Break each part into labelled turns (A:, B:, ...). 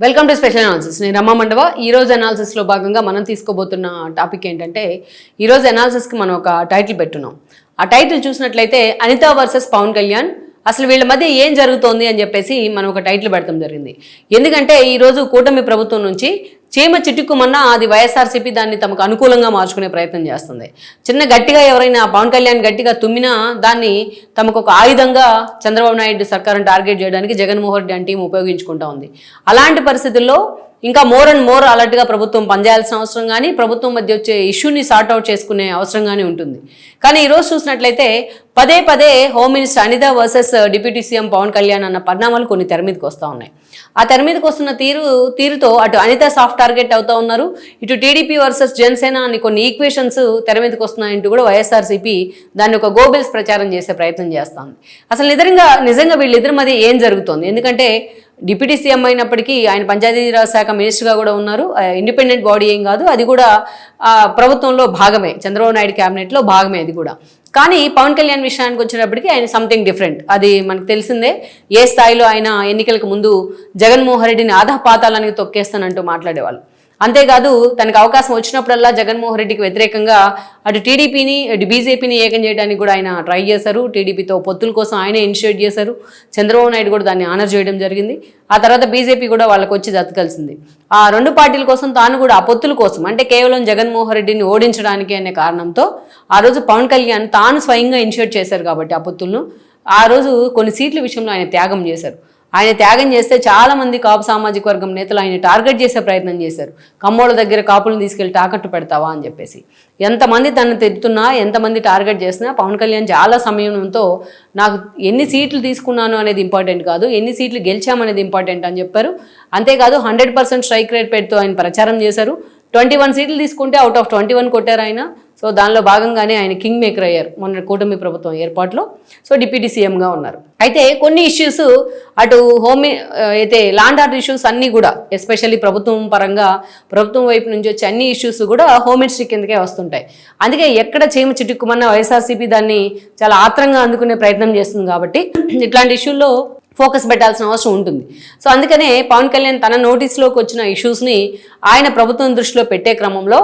A: Welcome to special analysis నేను రమ్మ మండవ. ఈ రోజు అనాలిసిస్ భాగంగా మనం తీసుకోబోతున్న టాపిక్ ఏంటంటే ఈ రోజు మనం ఒక టైటిల్ పెట్టున్నాం. ఆ టైటిల్ చూసినట్లయితే అనిత వర్సెస్ పవన్ కళ్యాణ్. అసలు వీళ్ళ మధ్య ఏం జరుగుతోంది అని చెప్పేసి మనం ఒక టైటిల్ పెడతాం జరిగింది. ఎందుకంటే ఈరోజు కూటమి ప్రభుత్వం నుంచి చీమ చిట్టుకుమన్నా అది వైఎస్ఆర్సీపీ దాన్ని తమకు అనుకూలంగా మార్చుకునే ప్రయత్నం చేస్తుంది. చిన్న గట్టిగా ఎవరైనా పవన్ కళ్యాణ్ గట్టిగా తుమ్మినా దాన్ని తమకు ఒక ఆయుధంగా చంద్రబాబు నాయుడు సర్కారం టార్గెట్ చేయడానికి జగన్మోహన్ రెడ్డి అంటే ఉపయోగించుకుంటా ఉంది. అలాంటి పరిస్థితుల్లో ఇంకా మోర్ అండ్ మోర్ అలర్ట్గా ప్రభుత్వం పనిచేయాల్సిన అవసరం కానీ ప్రభుత్వం మధ్య వచ్చే ఇష్యూని సార్ట్అవుట్ చేసుకునే అవసరం కానీ ఉంటుంది. కానీ ఈరోజు చూసినట్లయితే పదే పదే home minister Anitha versus deputy CM Pawan Kalyan అన్న పరిణామాలు కొన్ని తెర మీదకి వస్తూ ఉన్నాయి. ఆ తెర మీదకి వస్తున్న తీరు తీరుతో అటు అనిత సాఫ్ట్ టార్గెట్ అవుతూ ఉన్నారు. ఇటు టీడీపీ వర్సెస్ జనసేన అని కొన్ని ఈక్వేషన్స్ తెర మీదకి వస్తున్నాయంటూ కూడా వైఎస్ఆర్సీపీ దాన్ని ఒక గోబెల్స్ ప్రచారం చేసే ప్రయత్నం చేస్తుంది అసలు నిజంగా నిజంగా వీళ్ళిద్దరి మధ్య ఏం జరుగుతోంది? ఎందుకంటే డిప్యూటీ సీఎం అయినప్పటికీ ఆయన పంచాయతీరాజ్ శాఖ మినిస్టర్గా కూడా ఉన్నారు. ఇండిపెండెంట్ బాడీ ఏం కాదు అది కూడా ప్రభుత్వంలో భాగమే చంద్రబాబు నాయుడు క్యాబినెట్లో భాగమే అది కూడా. కానీ పవన్ కళ్యాణ్ విషయానికి వచ్చినప్పటికీ ఆయన సంథింగ్ డిఫరెంట్ అది మనకు తెలిసిందే ఏ స్థాయిలో ఆయన ఎన్నికలకు ముందు జగన్మోహన్ రెడ్డిని ఆధాపాతాలని తొక్కేస్తానంటూ మాట్లాడేవాళ్ళు. అంతేకాదు తనకు అవకాశం వచ్చినప్పుడల్లా జగన్మోహన్ రెడ్డికి వ్యతిరేకంగా అటు టీడీపీని అటు బీజేపీని ఏకం చేయడానికి కూడా ఆయన ట్రై చేశారు. టీడీపీతో పొత్తుల కోసం ఆయనే ఇనిషియేట్ చేశారు. చంద్రబాబు నాయుడు కూడా దాన్ని ఆనర్ చేయడం జరిగింది. ఆ తర్వాత బీజేపీ కూడా వాళ్ళకు వచ్చి దత్తకలిసింది ఆ రెండు పార్టీల కోసం తాను కూడా ఆ పొత్తుల కోసం అంటే కేవలం జగన్మోహన్ రెడ్డిని ఓడించడానికి అనే కారణంతో ఆ రోజు పవన్ కళ్యాణ్ తాను స్వయంగా ఇనిషియేట్ చేశారు కాబట్టి ఆ పొత్తులను. ఆ రోజు కొన్ని సీట్ల విషయంలో ఆయన త్యాగం చేశారు. ఆయన త్యాగం చేస్తే చాలా మంది కాపు సామాజిక వర్గం నేతలు ఆయన టార్గెట్ చేసే ప్రయత్నం చేశారు. కమ్మోళ్ళ దగ్గర కాపులను తీసుకెళ్ళి తాకట్టు పెడతావా అని చెప్పేసి. ఎంతమంది తనను తిడుతున్నా ఎంతమంది టార్గెట్ చేసినా పవన్ కళ్యాణ్ చాలా సమయంతో నాకు ఎన్ని సీట్లు తీసుకున్నాను అనేది ఇంపార్టెంట్ కాదు ఎన్ని సీట్లు గెలిచామనేది ఇంపార్టెంట్ అని చెప్పారు. అంతేకాదు హండ్రెడ్ పర్సెంట్ స్ట్రైక్ రేట్ పెడుతూ ఆయన ప్రచారం చేశారు. ట్వంటీ వన్ సీట్లు తీసుకుంటే అవుట్ ఆఫ్ ట్వంటీ వన్ కొట్టారు ఆయన. సో దానిలో భాగంగానే ఆయన కింగ్ మేకర్ అయ్యారు. మొన్న కూటమి ప్రభుత్వం ఏర్పాటులో. సో డిప్యూటీ సీఎంగా ఉన్నారు. అయితే కొన్ని ఇష్యూస్ అటు హోమ్ అయితే లాండ్ ఆర్డర్ ఇష్యూస్ అన్నీ కూడా ఎస్పెషల్లీ ప్రభుత్వం పరంగా ప్రభుత్వం వైపు నుంచి వచ్చే అన్ని ఇష్యూస్ కూడా హోమ్ మినిస్ట్రీ కిందకే వస్తుంటాయి. అందుకే ఎక్కడ చేమ చిటుక్కుమన్న వైఎస్ఆర్సీపీ దాన్ని చాలా ఆత్రంగా అందుకునే ప్రయత్నం చేస్తుంది కాబట్టి ఇట్లాంటి ఇష్యూల్లో ఫోకస్ పెట్టాల్సిన అవసరం ఉంటుంది. సో అందుకనే పవన్ కళ్యాణ్ తన నోటీస్లోకి వచ్చిన ఇష్యూస్ని ఆయన ప్రభుత్వం దృష్టిలో పెట్టే క్రమంలో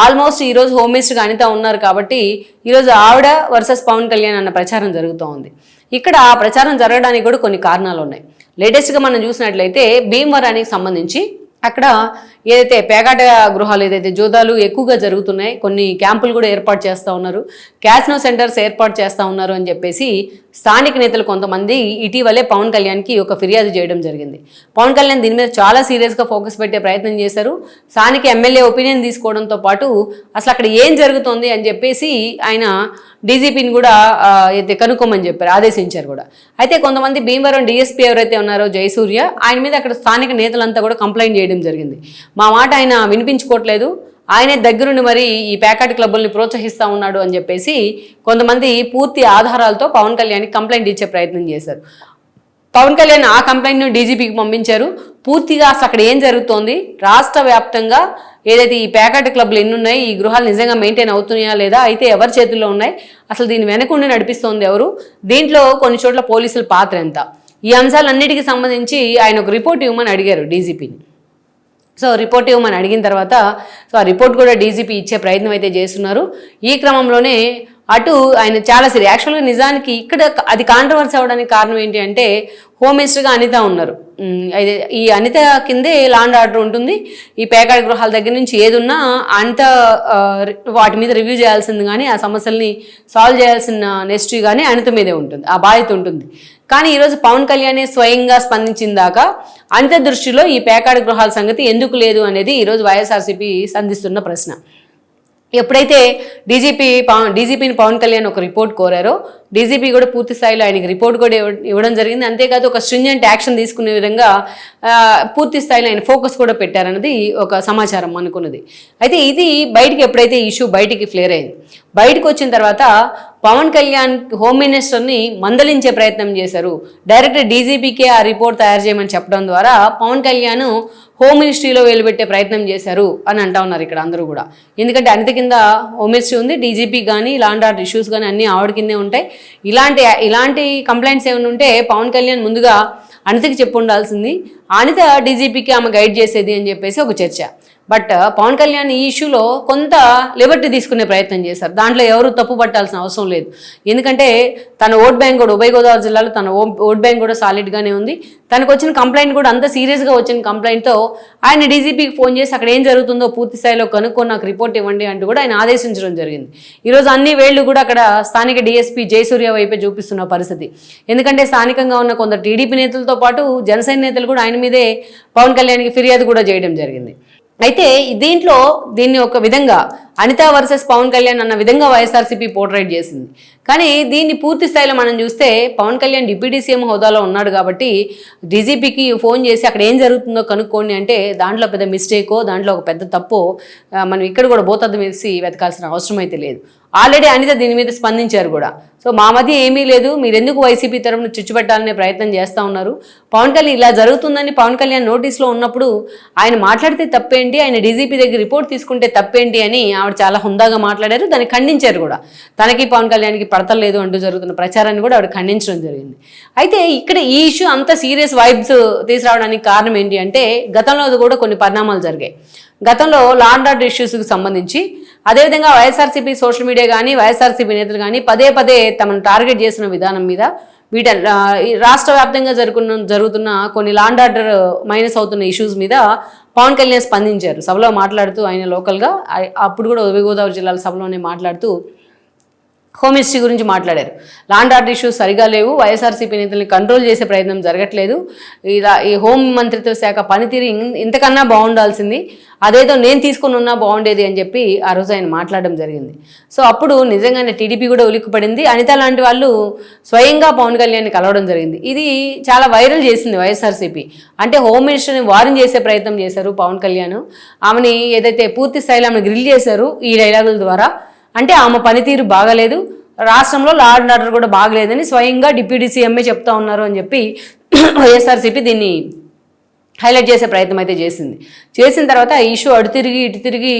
A: ఆల్మోస్ట్ ఈరోజు హోమ్ మినిస్టర్గా అనిత ఉన్నారు కాబట్టి ఈరోజు ఆవిడ వర్సెస్ పవన్ కళ్యాణ్ అన్న ప్రచారం జరుగుతూ ఉంది. ఇక్కడ ఆ ప్రచారం జరగడానికి కూడా కొన్ని కారణాలు ఉన్నాయి. లేటెస్ట్గా మనం చూసినట్లయితే భీమవరానికి సంబంధించి అక్కడ ఏదైతే పేకాట గృహాలు ఏదైతే జోదాలు ఎక్కువగా జరుగుతున్నాయి కొన్ని క్యాంపులు కూడా ఏర్పాటు చేస్తూ ఉన్నారు. క్యాసినో సెంటర్స్ ఏర్పాటు చేస్తూ ఉన్నారు అని చెప్పేసి స్థానిక నేతలు కొంతమంది ఇటీవలే పవన్ కళ్యాణ్కి ఒక ఫిర్యాదు చేయడం జరిగింది. పవన్ కళ్యాణ్ దీని మీద చాలా సీరియస్గా ఫోకస్ పెట్టే ప్రయత్నం చేశారు. స్థానిక ఎమ్మెల్యే ఒపీనియన్ తీసుకోవడంతో పాటు అసలు అక్కడ ఏం జరుగుతోంది అని చెప్పేసి ఆయన డీజీపీని కూడా అయితే కనుక్కోమని చెప్పారు ఆదేశించారు కూడా. అయితే కొంతమంది భీమవరం డిఎస్పీ ఎవరైతే ఉన్నారో జయసూర్య ఆయన మీద అక్కడ స్థానిక నేతలంతా కూడా కంప్లైంట్ చేయడం జరిగింది. మా మాట ఆయన వినిపించుకోవట్లేదు. ఆయనే దగ్గరుండి మరి ఈ ప్యాకెట్ క్లబ్బుల్ని ప్రోత్సహిస్తూ ఉన్నాడు అని చెప్పేసి కొంతమంది పూర్తి ఆధారాలతో పవన్ కళ్యాణ్కి కంప్లైంట్ ఇచ్చే ప్రయత్నం చేశారు. పవన్ కళ్యాణ్ ఆ కంప్లైంట్ను డీజీపీకి పంపించారు. పూర్తిగా అసలు అక్కడ ఏం జరుగుతోంది? రాష్ట్ర వ్యాప్తంగా ఏదైతే ఈ ప్యాకెట్ క్లబ్లు ఎన్ని ఉన్నాయి ఈ గృహాలు నిజంగా మెయింటైన్ అవుతున్నాయా లేదా అయితే ఎవరి చేతుల్లో ఉన్నాయి అసలు దీని వెనకుండి నడిపిస్తోంది ఎవరు? దీంట్లో కొన్ని చోట్ల పోలీసుల పాత్ర ఎంత? ఈ అంశాలన్నిటికీ సంబంధించి ఆయన ఒక రిపోర్ట్ ఇవ్వమని అడిగారు డీజీపీని. సో రిపోర్ట్ ఇవ్వమని అడిగిన తర్వాత సో ఆ రిపోర్ట్ కూడా డీజీపీ ఇచ్చే ప్రయత్నం అయితే చేస్తున్నారు. ఈ క్రమంలోనే అటు ఆయన చాలా సరి యాక్చువల్గా నిజానికి ఇక్కడ అది కాంట్రవర్సీ అవ్వడానికి కారణం ఏంటి అంటే హోమ్ మినిస్టర్గా అనిత ఉన్నారు. అయితే ఈ అనిత కిందే లాండ్ ఆర్డర్ ఉంటుంది. ఈ పేకాడ గృహాల దగ్గర నుంచి ఏదున్నా అంత వాటి మీద రివ్యూ చేయాల్సింది కానీ ఆ సమస్యల్ని సాల్వ్ చేయాల్సిన నెక్స్ట్ కానీ అనిత మీదే ఉంటుంది ఆ బాధ్యత ఉంటుంది. కానీ ఈరోజు పవన్ కళ్యాణే స్వయంగా స్పందించిందాక దాకా దృష్టిలో ఈ పేకాడ గృహాల సంగతి ఎందుకు లేదు అనేది ఈరోజు వైఎస్ఆర్సీపీ సంధిస్తున్న ప్రశ్న. ఎప్పుడైతే డీజీపీ పవన్ డీజీపీని పవన్ కళ్యాణ్ ఒక రిపోర్ట్ కోరారో డీజీపీ కూడా పూర్తి స్థాయిలో ఆయనకి రిపోర్ట్ కూడా ఇవ్వడం జరిగింది. అంతేకాదు ఒక స్ట్రింజెంట్ యాక్షన్ తీసుకునే విధంగా పూర్తి స్థాయిలో ఆయన ఫోకస్ కూడా పెట్టారన్నది ఒక సమాచారం అనుకున్నది. అయితే ఇది బయటికి ఎప్పుడైతే ఇష్యూ బయటికి ఫ్లేర్ అయింది బయటకు వచ్చిన తర్వాత పవన్ కళ్యాణ్ హోమ్ మినిస్టర్ని మందలించే ప్రయత్నం చేశారు. డైరెక్ట్ డీజీపీకే ఆ రిపోర్ట్ తయారు చేయమని చెప్పడం ద్వారా పవన్ కళ్యాణ్ హోమ్ మినిస్ట్రీలో వెలువెట్టే ప్రయత్నం చేశారు అని అంటా ఉన్నారు ఇక్కడ అందరూ కూడా. ఎందుకంటే అనిత కింద హోమ్ మినిస్ట్రీ ఉంది డీజీపీ కానీ ఇలాంటి ఆర్డర్ ఇష్యూస్ కానీ అన్నీ ఆవిడ కిందే ఉంటాయి. ఇలాంటి ఇలాంటి కంప్లైంట్స్ ఏమైనా ఉంటే పవన్ కళ్యాణ్ ముందుగా అనితకి చెప్పు ఉండాల్సింది. అనిత డీజీపీకి ఆమె గైడ్ చేసేది అని చెప్పేసి ఒక చర్చ. బట్ పవన్ కళ్యాణ్ ఈ ఇష్యూలో కొంత లిబర్టీ తీసుకునే ప్రయత్నం చేశారు. దాంట్లో ఎవరు తప్పు పట్టాల్సిన అవసరం లేదు. ఎందుకంటే తన ఓట్ బ్యాంక్ కూడా ఉభయ గోదావరి జిల్లాలో తన ఓ- ఓట్ బ్యాంక్ కూడా సాలిడ్గానే ఉంది. తనకు వచ్చిన కంప్లైంట్ కూడా అంత సీరియస్గా వచ్చిన కంప్లైంట్తో ఆయన డీజీపీకి ఫోన్ చేసి అక్కడ ఏం జరుగుతుందో పూర్తి స్థాయిలో కనుక్కొని నాకు రిపోర్ట్ ఇవ్వండి అంటూ కూడా ఆయన ఆదేశించడం జరిగింది. ఈరోజు అన్ని వేళ్ళు కూడా అక్కడ స్థానిక డీఎస్పీ జయసూర్య వైపే చూపిస్తున్న పరిస్థితి. ఎందుకంటే స్థానికంగా ఉన్న కొందరు టీడీపీ నేతలతో పాటు జనసేన నేతలు కూడా ఆయన మీదే పవన్ కళ్యాణ్కి ఫిర్యాదు కూడా చేయడం జరిగింది. అయితే దీంట్లో దీన్ని ఒక విధంగా అనిత వర్సెస్ పవన్ కళ్యాణ్ అన్న విధంగా వైఎస్ఆర్సీపీ పోర్ట్రేట్ చేసింది. కానీ దీన్ని పూర్తి స్థాయిలో మనం చూస్తే పవన్ కళ్యాణ్ డిప్యూటీ సీఎం హోదాలో ఉన్నాడు కాబట్టి డీజీపీకి ఫోన్ చేసి అక్కడ ఏం జరుగుతుందో కనుక్కోండి అంటే దాంట్లో పెద్ద మిస్టేకో దాంట్లో ఒక పెద్ద తప్పో మనం ఇక్కడ కూడా బోతద్దు వేసి వెతకాల్సిన అవసరం అయితే లేదు. ఆల్రెడీ అనిత దీని మీద స్పందించారు కూడా. సో మా మధ్య ఏమీ లేదు మీరు ఎందుకు వైసీపీ తరఫున చుచ్చుపెట్టాలనే ప్రయత్నం చేస్తూ ఉన్నారు. పవన్ కళ్యాణ్ ఇలా జరుగుతుందని పవన్ కళ్యాణ్ నోటీస్లో ఉన్నప్పుడు ఆయన మాట్లాడితే తప్పేంటి ఆయన డీజీపీ దగ్గర రిపోర్ట్ తీసుకుంటే తప్పేంటి అని ఆవిడ చాలా హుందాగా మాట్లాడారు దాన్ని ఖండించారు కూడా. తనకి పవన్ కళ్యాణ్కి పడతలేదు అంటూ జరుగుతున్న ప్రచారాన్ని కూడా ఆవిడ ఖండించడం జరిగింది. అయితే ఇక్కడ ఈ ఇష్యూ అంత సీరియస్ వైబ్స్ తీసుకురావడానికి కారణం ఏంటి అంటే గతంలో కూడా కొన్ని పరిణామాలు జరిగాయి. గతంలో లాండ్ ఆర్డర్ ఇష్యూస్కి సంబంధించి అదేవిధంగా వైఎస్ఆర్సీపీ సోషల్ మీడియా కానీ వైఎస్ఆర్సీపీ నేతలు కానీ పదే పదే తమను టార్గెట్ చేసిన విధానం మీద వీట ఈ రాష్ట్ర వ్యాప్తంగా జరుగుతున్న జరుగుతున్న కొన్ని లాండ్ ఆర్డర్ మైనస్ అవుతున్న ఇష్యూస్ మీద పవన్ కళ్యాణ్ స్పందించారు. సభలో మాట్లాడుతూ ఆయన లోకల్గా అప్పుడు కూడా ఉభయ గోదావరి జిల్లాల సభలోనే మాట్లాడుతూ హోమిస్ట్రీ గురించి మాట్లాడారు. లాండ్ ఆర్డర్ ఇష్యూస్ సరిగా లేవు. వైఎస్ఆర్సీపీ నేతల్ని కంట్రోల్ చేసే ప్రయత్నం జరగట్లేదు. ఇలా ఈ హోం మంత్రిత్వ శాఖ పనితీరు ఇంతకన్నా బాగుండాల్సింది. అదేదో నేను తీసుకుని ఉన్నా బాగుండేది అని చెప్పి ఆ రోజు ఆయన మాట్లాడడం జరిగింది. సో అప్పుడు నిజంగానే టీడీపీ కూడా ఉలిక్కిపడింది. అనిత లాంటి వాళ్ళు స్వయంగా పవన్ కళ్యాణ్ని కలవడం జరిగింది. ఇది చాలా వైరల్ చేసింది వైఎస్ఆర్సీపీ అంటే హోమ్ మినిస్టర్ని వారం చేసే ప్రయత్నం చేశారు పవన్ కళ్యాణ్. ఆమెని ఏదైతే పూర్తి స్థాయిలో ఆమెను గ్రిల్ చేశారు ఈ డైలాగుల ద్వారా అంటే ఆమె పనితీరు బాగలేదు. రాష్ట్రంలో లా అండ్ ఆర్డర్ కూడా బాగలేదని స్వయంగా డిప్యూటీ సీఎంఏ చెప్తా ఉన్నారు అని చెప్పి వైఎస్ఆర్సీపీ దీన్ని హైలైట్ చేసే ప్రయత్నం అయితే చేసింది. చేసిన తర్వాత ఈ ఇష్యూ అటు తిరిగి ఇటు తిరిగి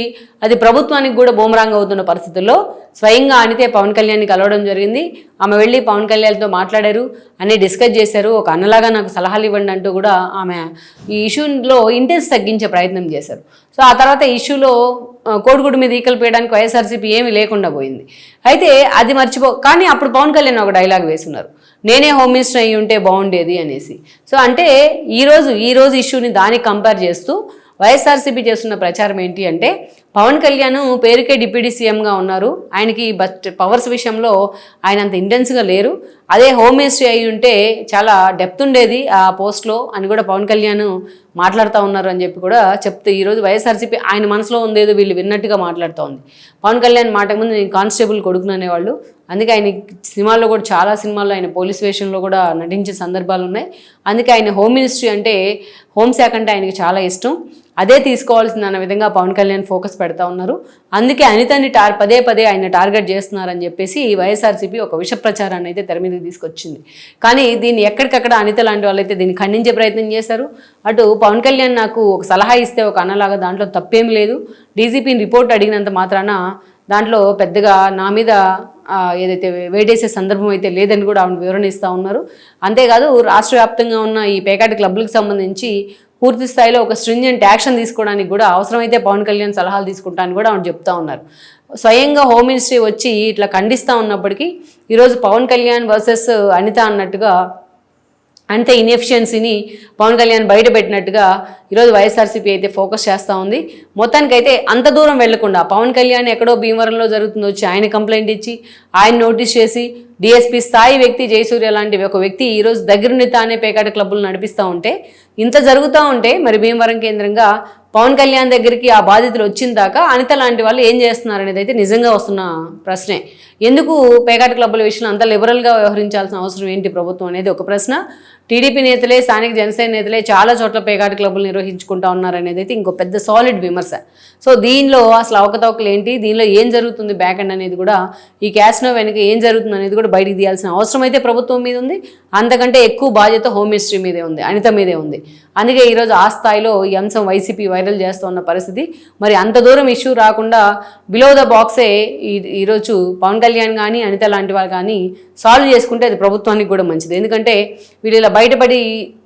A: అది ప్రభుత్వానికి కూడా బూమరాంగ్ అవుతున్న పరిస్థితుల్లో స్వయంగా అనితే పవన్ కళ్యాణ్ని కలవడం జరిగింది. ఆమె వెళ్ళి పవన్ కళ్యాణ్తో మాట్లాడారు అన్నీ డిస్కస్ చేశారు. ఒక అన్నలాగా నాకు సలహాలు ఇవ్వండి అంటూ కూడా ఆమె ఈ ఇష్యూలో ఇంటెన్స్ తగ్గించే ప్రయత్నం చేశారు. సో ఆ తర్వాత ఇష్యూలో కోడిగుడు కోడిగుడ్డు మీద ఈకలు పేయడానికి వైఎస్ఆర్సీపీ ఏమీ లేకుండా పోయింది. అయితే అది మర్చిపో కానీ అప్పుడు పవన్ కళ్యాణ్ ఒక డైలాగ్ వేస్తున్నారు నేనే హోమ్ మినిస్టర్ అయ్యి ఉంటే బాగుండేది అనేసి. సో అంటే ఈరోజు ఈరోజు ఇష్యూని దానికి కంపేర్ చేస్తూ వైఎస్ఆర్సీపీ చేస్తున్న ప్రచారం ఏంటి అంటే పవన్ కళ్యాణ్ పేరుకే డిప్యూటీ సీఎంగా ఉన్నారు. ఆయనకి బట్ పవర్స్ విషయంలో ఆయన అంత ఇంటెన్స్గా లేరు. అదే హోమ్ మినిస్ట్రీ అయి ఉంటే చాలా డెప్త్ ఉండేది ఆ పోస్ట్లో అని కూడా పవన్ కళ్యాణ్ మాట్లాడుతూ ఉన్నారు అని చెప్పి కూడా చెప్తే ఈరోజు వైఎస్ఆర్సీపీ ఆయన మనసులో ఉందేదో వీళ్ళు విన్నట్టుగా మాట్లాడుతూ ఉంది. పవన్ కళ్యాణ్ మాట ముందు నేను కానిస్టేబుల్ కొడుకును అనేవాళ్ళు అందుకే ఆయన సినిమాల్లో కూడా చాలా సినిమాల్లో ఆయన పోలీస్ వేషంలో కూడా నటించే సందర్భాలు ఉన్నాయి. అందుకే ఆయన హోమ్ మినిస్ట్రీ అంటే హోంశాఖ అంటే ఆయనకి చాలా ఇష్టం. అదే తీసుకోవాల్సింది అన్న విధంగా పవన్ కళ్యాణ్ ఫోకస్ పెడతా ఉన్నారు. అందుకే అనితని టార్ పదే పదే ఆయన టార్గెట్ చేస్తున్నారని చెప్పేసి వైఎస్ఆర్సీపీ ఒక విష ప్రచారాన్ని అయితే తెర మీదకి తీసుకొచ్చింది. కానీ దీన్ని ఎక్కడికక్కడ అనిత లాంటి వాళ్ళైతే దీన్ని ఖండించే ప్రయత్నం చేశారు. అటు పవన్ కళ్యాణ్ నాకు ఒక సలహా ఇస్తే ఒక అన్నలాగా దాంట్లో తప్పేం లేదు. డీజీపీని రిపోర్ట్ అడిగినంత మాత్రాన దాంట్లో పెద్దగా నా మీద ఏదైతే వేటేసే సందర్భం అయితే లేదని కూడా ఆవిడ వివరణ ఇస్తూ ఉన్నారు. అంతేకాదు రాష్ట్ర వ్యాప్తంగా ఉన్న ఈ పేకాటి క్లబ్లకు సంబంధించి పూర్తి స్థాయిలో ఒక స్ట్రింజెంట్ యాక్షన్ తీసుకోవడానికి కూడా అవసరమైతే పవన్ కళ్యాణ్ సలహాలు తీసుకుంటానని కూడా ఆవిడ చెప్తా ఉన్నారు. స్వయంగా హోమ్ మినిస్ట్రీ వచ్చి ఇట్లా ఖండిస్తూ ఉన్నప్పటికీ ఈరోజు పవన్ కళ్యాణ్ వర్సెస్ అనిత అన్నట్టుగా అంతే ఇన్ఎఫిషియన్సీని పవన్ కళ్యాణ్ బయట పెట్టినట్టుగా ఈరోజు వైఎస్ఆర్సీపీ అయితే ఫోకస్ చేస్తూ ఉంది. మొత్తానికైతే అంత దూరం వెళ్ళకుండా పవన్ కళ్యాణ్ ఎక్కడో భీమవరంలో జరుగుతుందో వచ్చి ఆయన కంప్లైంట్ ఇచ్చి ఆయన నోటీస్ చేసి డిఎస్పీ స్థాయి వ్యక్తి జయసూర్య లాంటి ఒక వ్యక్తి ఈరోజు దగ్గరుండి తానే పేకాట క్లబ్బులు నడిపిస్తూ ఉంటే ఇంత జరుగుతూ ఉంటే మరి భీమవరం కేంద్రంగా పవన్ కళ్యాణ్ దగ్గరికి ఆ బాధితులు వచ్చిన దాకా అనిత లాంటి వాళ్ళు ఏం చేస్తున్నారు అనేది అయితే నిజంగా వస్తున్న ప్రశ్నే. ఎందుకు పేకాట క్లబ్ల విషయంలో అంత లిబరల్గా వ్యవహరించాల్సిన అవసరం ఏంటి ప్రభుత్వం అనేది ఒక ప్రశ్న. టీడీపీ నేతలే స్థానిక జనసేన నేతలే చాలా చోట్ల పేకాట క్లబ్లు నిర్వహించుకుంటా ఉన్నారనేది అయితే ఇంకో పెద్ద సాలిడ్ విమర్శ. సో దీనిలో అసలు అవకతవకలు ఏంటి? దీనిలో ఏం జరుగుతుంది బ్యాక్ అండ్ అనేది కూడా ఈ క్యాష్నో వెనుక ఏం జరుగుతుంది అనేది కూడా బయటికి తీయాల్సిన అవసరం అయితే ప్రభుత్వం మీద ఉంది. అంతకంటే ఎక్కువ బాధ్యత హోమ్ మినిస్ట్రీ మీదే ఉంది అనిత మీదే ఉంది. అందుకే ఈరోజు ఆ స్థాయిలో ఈ అంశం వైసీపీ వైరల్ చేస్తూ ఉన్న పరిస్థితి. మరి అంత దూరం ఇష్యూ రాకుండా బిలో ద బాక్సే ఈ ఈరోజు పవన్ కళ్యాణ్ కళ్యాణ్ కానీ అనిత లాంటి వాళ్ళు కానీ సాల్వ్ చేసుకుంటే అది ప్రభుత్వానికి కూడా మంచిది. ఎందుకంటే వీళ్ళు ఇలా బయటపడి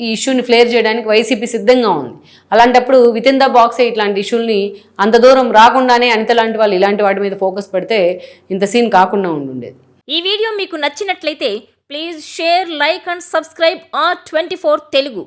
A: ఈ ఇష్యూని ఫ్లేర్ చేయడానికి వైసీపీ సిద్ధంగా ఉంది. అలాంటప్పుడు విత్ ఇన్ ద బాక్స్ ఇట్లాంటి ఇష్యూల్ని అంత దూరం రాకుండానే అనిత లాంటి వాళ్ళు ఇలాంటి వాటి మీద ఫోకస్ పెడితే ఇంత సీన్ కాకుండా ఉండుండేది.
B: ఈ వీడియో మీకు నచ్చినట్లయితే please share like and subscribe R twenty Telugu